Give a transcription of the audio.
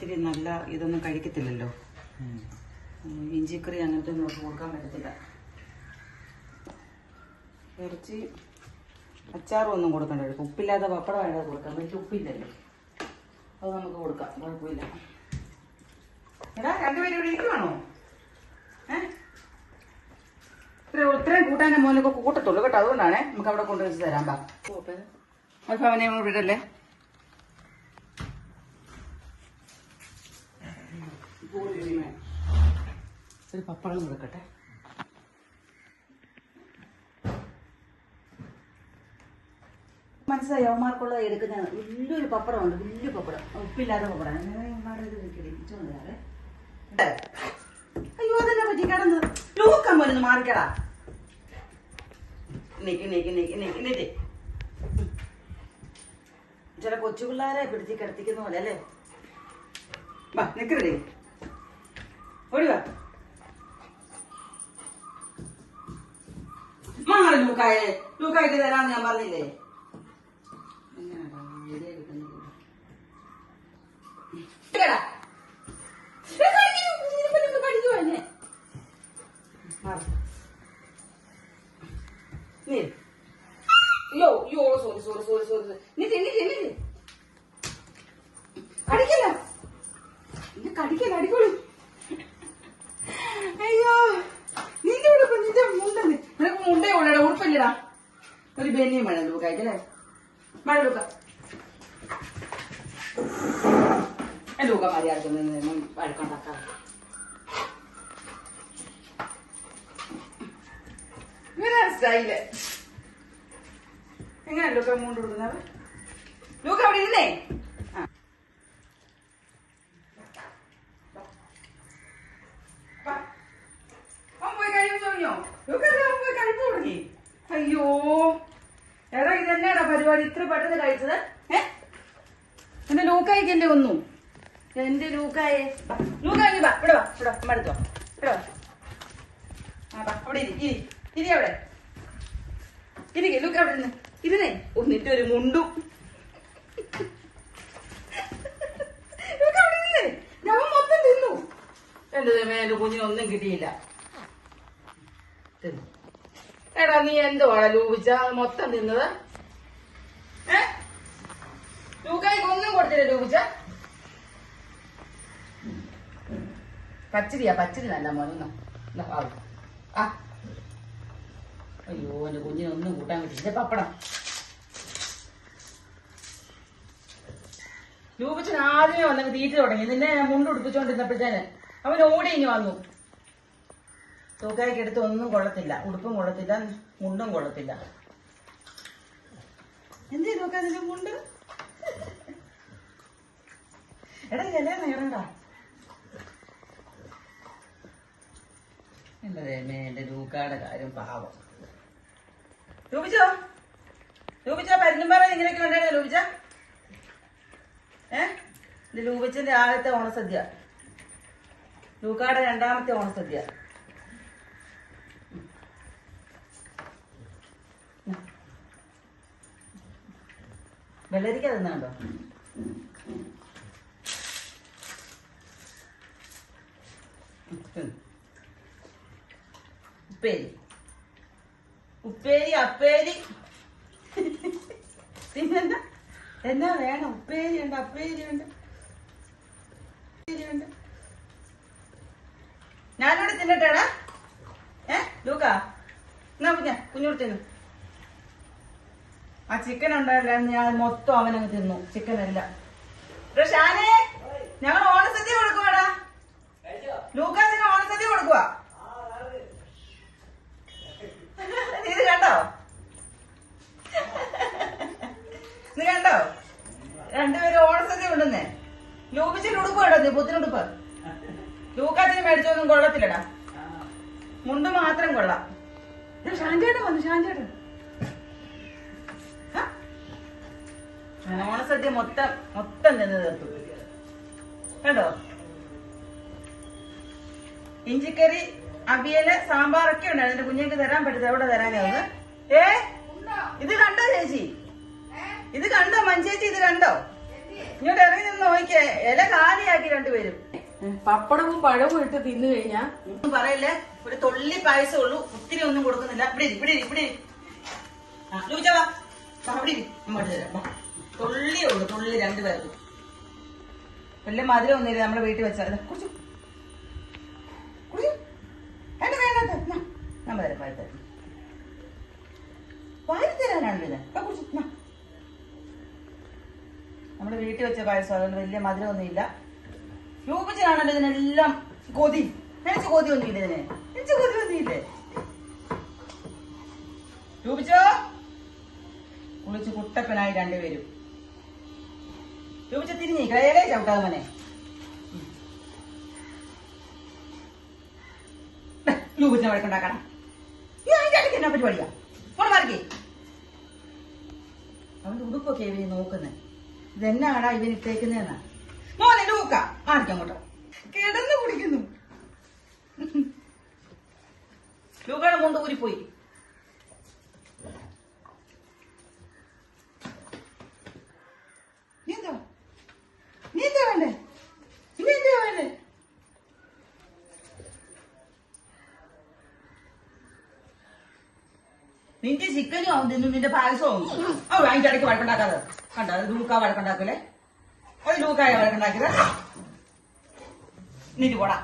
ഒത്തിരി നല്ല ഇതൊന്നും കഴിക്കത്തില്ലല്ലോ. ഇഞ്ചിക്കറി അങ്ങനത്തെ ഒന്നും കൊടുക്കാൻ പറ്റത്തില്ല. ഇറച്ചി അച്ചാറും ഒന്നും കൊടുക്കണ്ട. ഉപ്പില്ലാതെ ഉപ്പില്ലാത്ത പപ്പടം വേണ്ട കൊടുക്കാം വലിയ ഉപ്പില്ലല്ലോ. അത് നമുക്ക് കൊടുക്കാം. കുഴപ്പമില്ല. എടാ രണ്ടുപേരും ഇവിടെ ഇരിക്കുവാണോ? ഏഹ് ഇത്ര ഇത്രയും കൂട്ടാൻ മോനൊക്കെ കൂട്ടത്തുള്ളൂ കേട്ടോ. അതുകൊണ്ടാണേ നമുക്ക് അവിടെ കൊണ്ടുവച്ച് തരാം. ബാ. അപ്പൊ. അവനെ വിടല്ലേ ഒരു പപ്പടം കൊടുക്കട്ടെ. മനസ്സിലായി? അവന്മാർക്കുള്ള എടുക്കുന്ന വലിയൊരു പപ്പടമുണ്ട്. വലിയ പപ്പടം. ഉപ്പില്ലാത്ത പപ്പടം. ഇച്ചോണ്ട് അയ്യോ അതെന്നെ പറ്റി. കിടന്ന്. ലൂക്കം പോലൊന്ന് മാറിക്കടാ. നിക്ക് നിക്ക് നിക്ക് നിക്ക് നിക്ക്. ചില കൊച്ചു പിള്ളേരെ പിടിച്ച് കിടത്തിക്കുന്ന പോലെ അല്ലേ? വാ നിക്കറേ ഓടി വാ മാറി ലൂക്കായെ ലൂക്കായിട്ട് തരാന്ന് ഞാൻ പറഞ്ഞില്ലേ. അയ്യോ അയ്യോ സോറി സോറി സോറി സോറി അടിക്കോളൂ. നിന്റെ ഉടുപ്പ് നിന്റെ മുണ്ടെന്ന് നിനക്ക് മുണ്ടേ ഉള്ളടാ ഉടുപ്പില്ലടാ ഒരു ബനിയും വേണം ലൂക്കായിട്ടല്ലേ മഴ ലൂക്ക ലൂക്ക മര്യാദക്കൊന്നും വഴക്കുണ്ടാക്കാം ഇങ്ങനെ സ്റ്റൈൽ എങ്ങനെ ലൂക്ക മുണ്ട് കൊടുക്കുന്നത് ലൂക്ക അവിടെ ഇരുന്നേ ആ വാ. അവൻ പോയി കഴിവ് തുടങ്ങിയോ ലൂക്കല്ലേ അവൻ പോയി കഴിപ്പ് തുടങ്ങി അയ്യോ എടാ ഇത്ര പെട്ടെന്ന് കഴിച്ചത്? ഏഹ് എന്റെ ലൂക്കായിക്കല്ലേ ഒന്നും. എന്റെ ലൂക്കായേ. ലൂക്കായി വാ ഇവിടെ വാ ഇവിടെ അടുത്തോ ഇവിടെ വാ. ആ വാ അവിടെ ഇരി ഇരി ഇരി അവിടെ. ഇരിക്കെ ലൂക്ക അവിടെ ഇരുന്ന്. ഇരുന്നേ. ഒന്നിട്ട് ഒരു മുണ്ടും. മൊത്തം തിന്നു. എന്റെ എന്റെ കുഞ്ഞിനൊന്നും കിട്ടിയില്ല. എടാ നീ എന്തുവാടാ ലൂപിച്ച മൊത്തം തിന്നത്? ഒന്നും കൊടുത്തില്ല ലൂപിച്ച പച്ചരിയാ പച്ചരി നല്ല മോനൊന്നും ആ അയ്യോ എന്റെ കുഞ്ഞിനൊന്നും കൂട്ടാൻ പറ്റില്ല. പപ്പടം. ലൂപിച്ചൻ ആദ്യമേ വന്നങ്ങ് തീറ്റ തുടങ്ങി. നിന്നെ ഞാൻ മുണ്ടുടുപ്പിച്ചോണ്ടിരുന്നപ്പോഴത്തേന് അവൻ ഓടി ഇനി വന്നു. തൂക്കായിക്ക് എടുത്ത് ഒന്നും കൊള്ളത്തില്ല. ഉടുപ്പും കൊള്ളത്തില്ല മുണ്ടും കൊള്ളത്തില്ല. എന്തേ നോക്കാൻ നിന്റെ മുണ്ട് എടാ ഇല നേരണ്ടാ എന്റെ ദൈവമേ എന്റെ ലൂക്കാടെ കാര്യം പാവം. രൂപിച്ചോ? രൂപിച്ച പരുന്നുംപാറ ഇങ്ങനെയൊക്കെ ഉണ്ടായിരുന്നു രൂപിച്ച? ഏ? ഇത് ലൂപിച്ചന്റെ ആദ്യത്തെ ഓണസദ്യ. ലൂക്കാടെ രണ്ടാമത്തെ ഓണസദ്യ. വെള്ളരിക്ക തിന്നാണ്ടോ ഉപ്പേരി. ഉപ്പേരി അപ്പേരി. പിന്നെന്താ? എന്നാ വേണം? ഉപ്പേരി ഉണ്ട് അപ്പേരി ഉണ്ട് ഉണ്ട് ഞാനിവിടെ തിന്നട്ടേടാ. ഏ ലൂക്ക. എന്നാ പിന്നെ കുഞ്ഞോട് തിന്നു ആ ചിക്കൻ ഉണ്ടായിരുന്നു ഞാൻ മൊത്തം അവനങ്ങ് തിന്നു. ചിക്കൻ അല്ല. ഷാനേ ഞങ്ങൾ ഓണസദ്യ കൊടുക്കുവാടാ. ലൂക്കാസിന് ഓണസദ്യ കൊടുക്കുവാ. ഇത് കണ്ടോ? ഇത് കണ്ടോ? രണ്ടുപേരും ഓണസദ്യ ഉണ്ടെന്നേ ലൂപിച്ചിട്ട് ഉടുപ്പ് കേട്ടോ നീ പുത്തിനുടുപ്പ് ലൂക്കാസിന് മേടിച്ചൊന്നും കൊള്ളത്തില്ലടാ. മുണ്ട് മാത്രം കൊള്ളാം. ഷാൻചേട്ടൻ വന്നു ഷാൻചേട്ടൻ? ഓണസദ്യ മൊത്തം മൊത്തം നിന്ന് തീർത്തു. കണ്ടോ? ഇഞ്ചിക്കറി അവിയൽ സാമ്പാറൊക്കെ ഉണ്ട്. എന്റെ കുഞ്ഞിക്ക് തരാൻ പറ്റത് എവിടെ തരാനാവുന്നത് ഏ? ഇത് കണ്ടോ ചേച്ചി? ഇത് കണ്ടോ? മഞ്ചേച്ചി ഇത് കണ്ടോ? ഇങ്ങോട്ട് ഇറങ്ങി നിന്ന് നോക്കിയേ. ഇല കാലിയാക്കി രണ്ടുപേരും. പപ്പടവും പഴവും ഇട്ട് തിന്നു കഴിഞ്ഞാ? ഒന്നും പറയല്ലേ. ഒരു തുള്ളി പായസം ഉള്ളൂ. ഒത്തിരി ഒന്നും കൊടുക്കുന്നില്ല. ഇവിടെ ഇവിടെ ഇവിടെ ഇരി. ആ, ലൂച്ച വാ. വാ, ഇവിടെ ഇരി. അങ്ങോട്ട് തരാം. തുള്ളിയേ ഉള്ളൂ തുള്ളി രണ്ടുപേർക്ക് വലിയ മധുരം ഒന്നുമില്ല നമ്മുടെ വീട്ടിൽ വെച്ചാൽ തരാനാണല്ലോ ഇത്. നമ്മുടെ വീട്ടിൽ വെച്ച പായസം അതുകൊണ്ട് വലിയ മധുരമൊന്നുമില്ല രൂപിച്ചനാണല്ലോ ഇതിനെല്ലാം കൊതി. നിനച്ച് കൊതി ഒന്നുമില്ല ഇതിനെ. നിനച്ച് കൊതി ഒന്നുമില്ലേ. രൂപിച്ചോ? കുളിച്ച് കുട്ടപ്പനായി രണ്ടുപേരും. രൂപിച്ച തിരിഞ്ഞി കയറേ ചവിട്ടാതെ മോനെ. രൂപിച്ചിനെ വഴക്കുണ്ടാക്കണം ഈ അതിന്റെ ഇടയ്ക്ക് എന്നാ പരിപാടിയാ ഫോൺ മാറിക്കേ. അവന്റെ ഉടുപ്പൊക്കെ ഇവന് നോക്കുന്നത് ഇതെന്നാടാ ഇവൻ ഇട്ടേക്കുന്നതെന്നാ മോനെ ലൂക്ക. മാറിക്കാം അങ്ങോട്ടോ. കിടന്നു കുടിക്കുന്നു ലൂക്കയുടെ മുണ്ട് ഊരിപ്പോയി നീ എന്താ നീ എന്താ വേണ്ടേ നീ എന്താ വേണ്ടേ നിന്റെ ചിക്കനും ആവും തിന്നും നിന്റെ പായസവും. ഓ അതിന്റെ ഇടയ്ക്ക് വഴക്കുണ്ടാക്കാതെ. കണ്ട? അത് ലൂക്ക വഴക്കുണ്ടാക്കല്ലേ അത് ലൂക്കായ വഴക്കുണ്ടാക്കിയത് നീറ്റ് പോടാ.